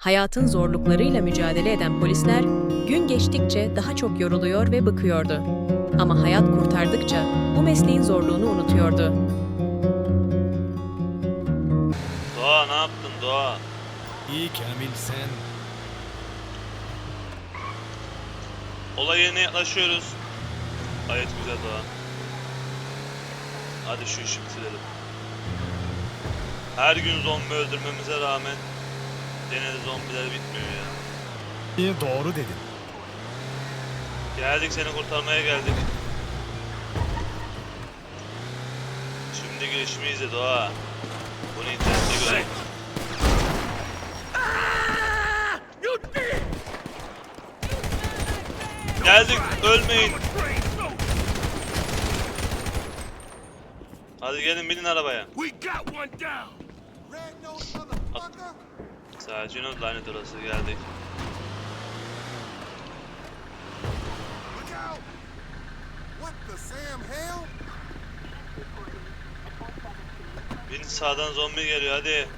Hayatın zorluklarıyla mücadele eden polisler gün geçtikçe daha çok yoruluyor ve bıkıyordu. Ama hayat kurtardıkça bu mesleğin zorluğunu unutuyordu. Doğa ne yaptın Doğa? İyi Kamil sen. Olay yerine yaklaşıyoruz. Gayet güzel Doğa. Hadi şu işi bitirelim. Her gün zombi öldürmemize rağmen gene de zombiler bitmiyor ya. İyi doğru dedin. Geldik seni kurtarmaya geldik. Şimdi girişimi izle Doğa. Bunu internette görelim. Geldik ölmeyin. Hadi gelin binin arabaya. We got one down. Sakin ol lanet orası geldik. Bin sağdan zombi geliyor hadi.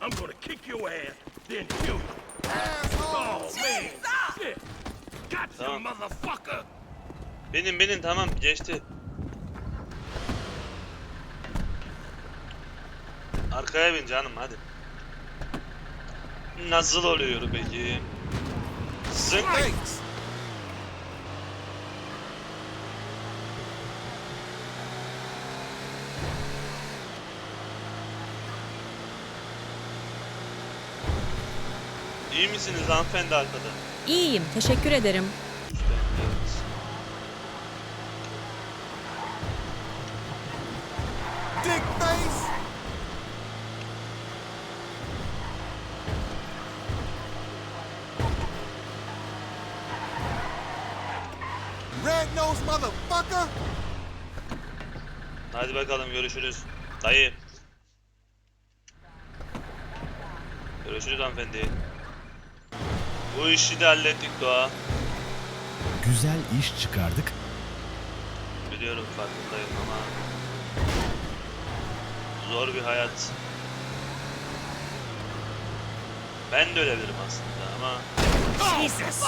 I'm gonna kick your ass, then kill you. Asshole! Oh man, shit. Got you, Tamam. motherfucker. Binin binin tamam geçti. Arkaya bin canım hadi. Nasıl oluyor peki? Zınk. İyi misiniz hanımefendi arkada? İyiyim, teşekkür ederim. Dick bakalım görüşürüz. Dayı. Görüşürüz hanımefendi. Bu işi de hallettik Doğa. Güzel iş çıkardık. Biliyorum farkındayım ama zor bir hayat. Ben de ölebilirim aslında ama Jesus.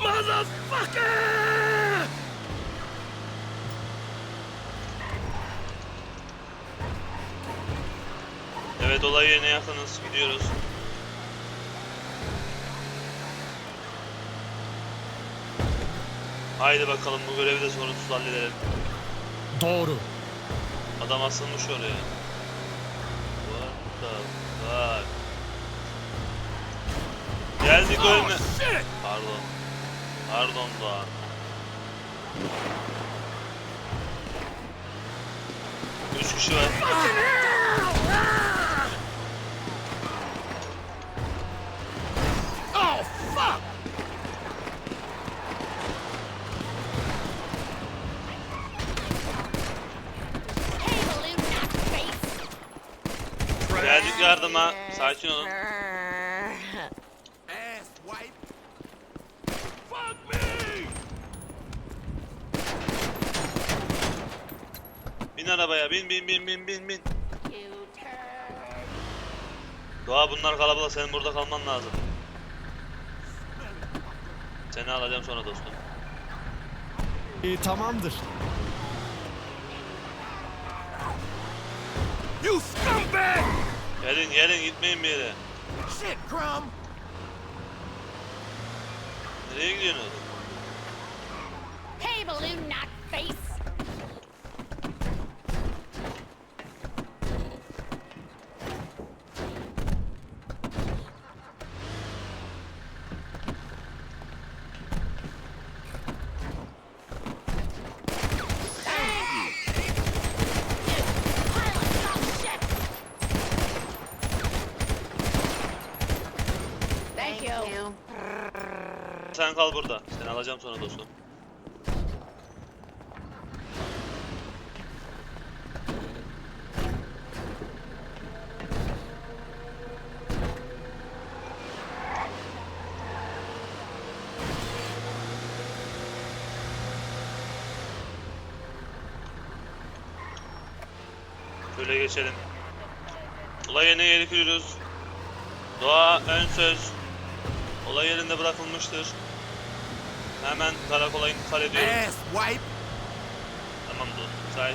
Motherfucker! Evet olay yerine yakınız gidiyoruz. Haydi bakalım bu görevi de sorunsuz halledelim. Doğru. Adam asılmış oraya. What the fuck? Geldik ölme. Oh shit! Pardon. Pardon Doğan. Üç kişi var. Oh fuck! Hey, balloon knock face. Geldik yardıma. Sakin olun. Bin arabaya bin bin bin bin bin bin. Doğa bunlar kalabalık senin burada kalman lazım. Seni alacağım sonra dostum. İyi tamamdır. You scumbag! Gelin gelin gitmeyin bir yere. Shit, Crumb! Nereye gidiyorsunuz? Hey, balloon knock you. Sen kal burada. Seni alacağım sonra dostum. Şöyle geçelim. Olay yerine yeri. Doğa ön söz. Olay yerinde bırakılmıştır. Hemen karakola intikal wipe. Tamam dostum sağ ol.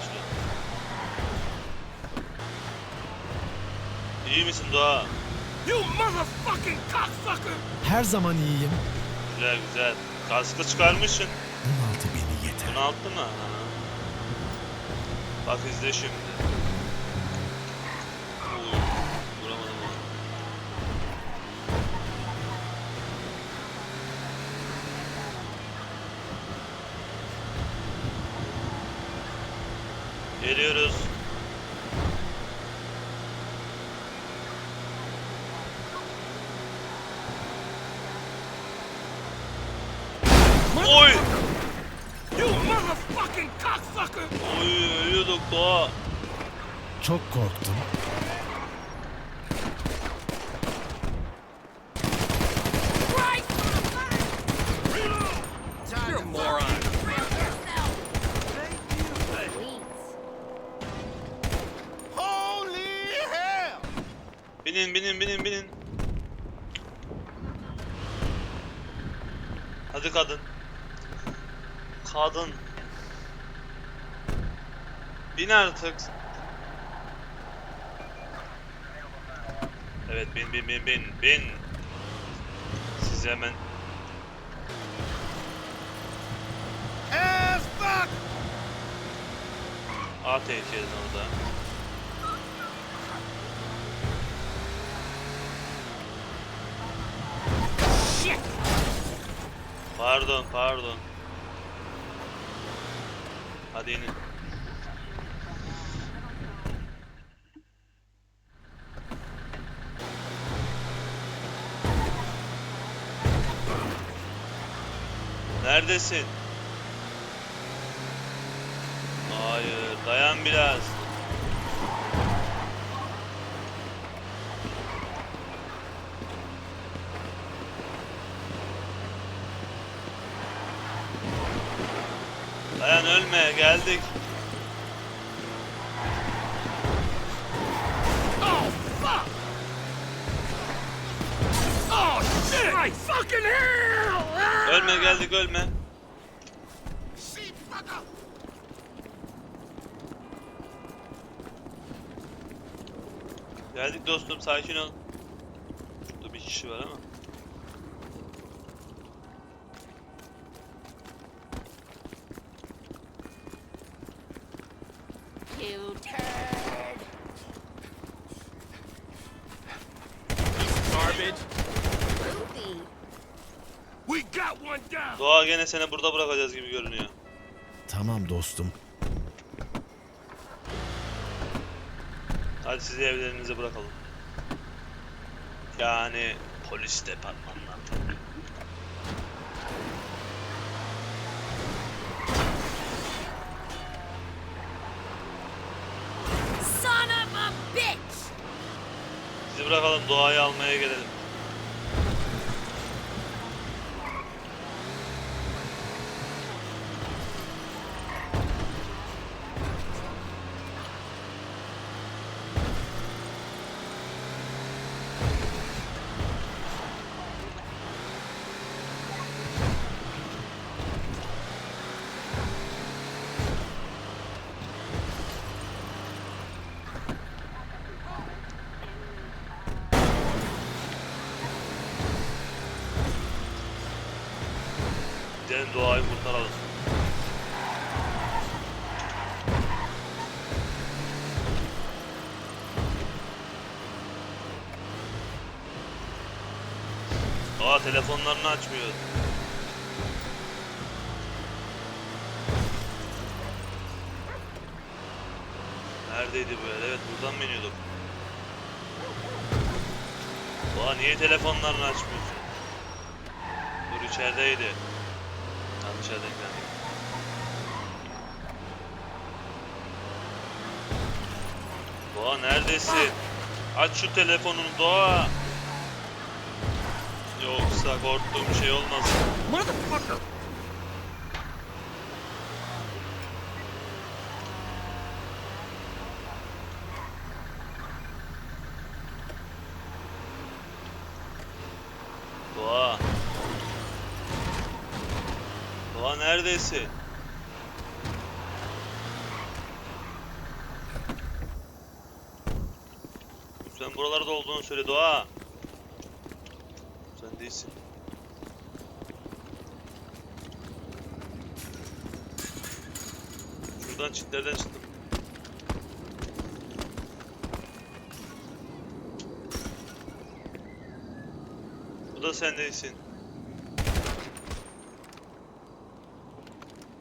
İyi misin Doğa? You motherfucking cocksucker! Her zaman iyiyim. Güzel güzel. Kaskı çıkarmışsın. Bunaltı beni yeter. Bunu attı mı? Ha. Bak izle şimdi. Uy, vuramadım onu. Geliyoruz. Oy! You motherfucking cocksucker! Oy ölüyorduk doğa. Çok korktum. You're a moron. Holy hell! Binin binin binin binin. Hadi kadın. Kadın. Bin artık. Evet bin bin bin bin bin. Siz hemen! A tehlikelin orada. Pardon pardon. Hadi inin. Neredesin? Hayır, dayan biraz. Dayan ölme, geldik. Oh! Ölme geldik ölme. Geldik dostum sakin ol. Şurada bir kişi var ama. You turd. Garbage. Ruthie. We got one down. Doğa gene seni burada bırakacağız gibi görünüyor. Tamam dostum. Hadi sizi evlerinize bırakalım. Yani polis departmanına. Son of a bitch! Sizi bırakalım doğayı almaya gelelim. Gidelim doğayı kurtaralım. Doğa telefonlarını açmıyor. Neredeydi el? Evet buradan mı iniyorduk? Doğa niye telefonlarını açmıyorsun? Dur içerideydi aşağıdan geldik. Doğa neredesin? Aç şu telefonunu Doğa. Yoksa korktuğum şey olmaz. Motherfucker. Doğa neredesin? Sen buralarda olduğunu söyle Doğa. Sen değilsin. Şuradan çitlerden çıktım. Bu da sen değilsin.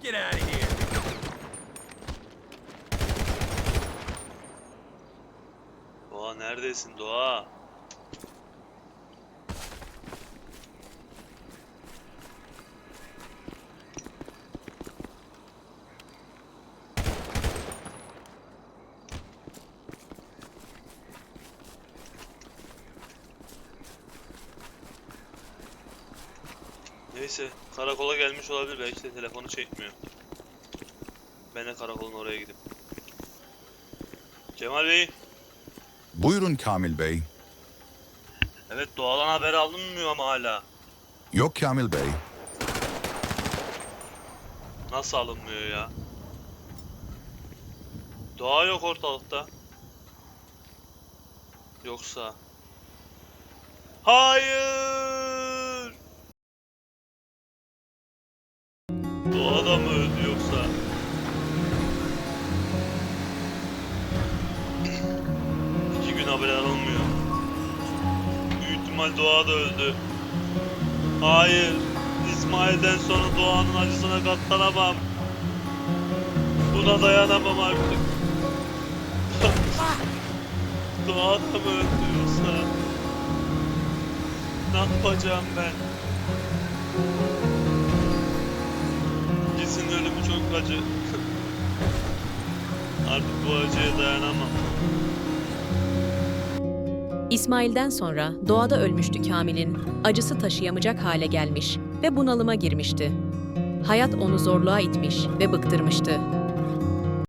Get out of here. Doğa neredesin Doğa? Neyse karakola gelmiş olabilir belki de telefonu çekmiyor. Ben de karakolun oraya gidip. Cemal Bey. Buyurun Kamil Bey. Evet doğadan haber alınmıyor ama hala. Yok Kamil Bey. Nasıl alınmıyor ya? Doğa yok ortalıkta. Yoksa... Hayır! Yoksa? İki gün haber alınmıyor. Büyük ihtimal Doğa da öldü. Hayır. İsmail'den sonra Doğan'ın acısına katlanamam. Buna dayanamam artık. Doğa da mı öldü yoksa? Ne yapacağım ben? Ölümü çok acı. Artık bu acıya dayanamam. İsmail'den sonra doğada ölmüştü Kamil'in, acısı taşıyamayacak hale gelmiş ve bunalıma girmişti. Hayat onu zorluğa itmiş ve bıktırmıştı.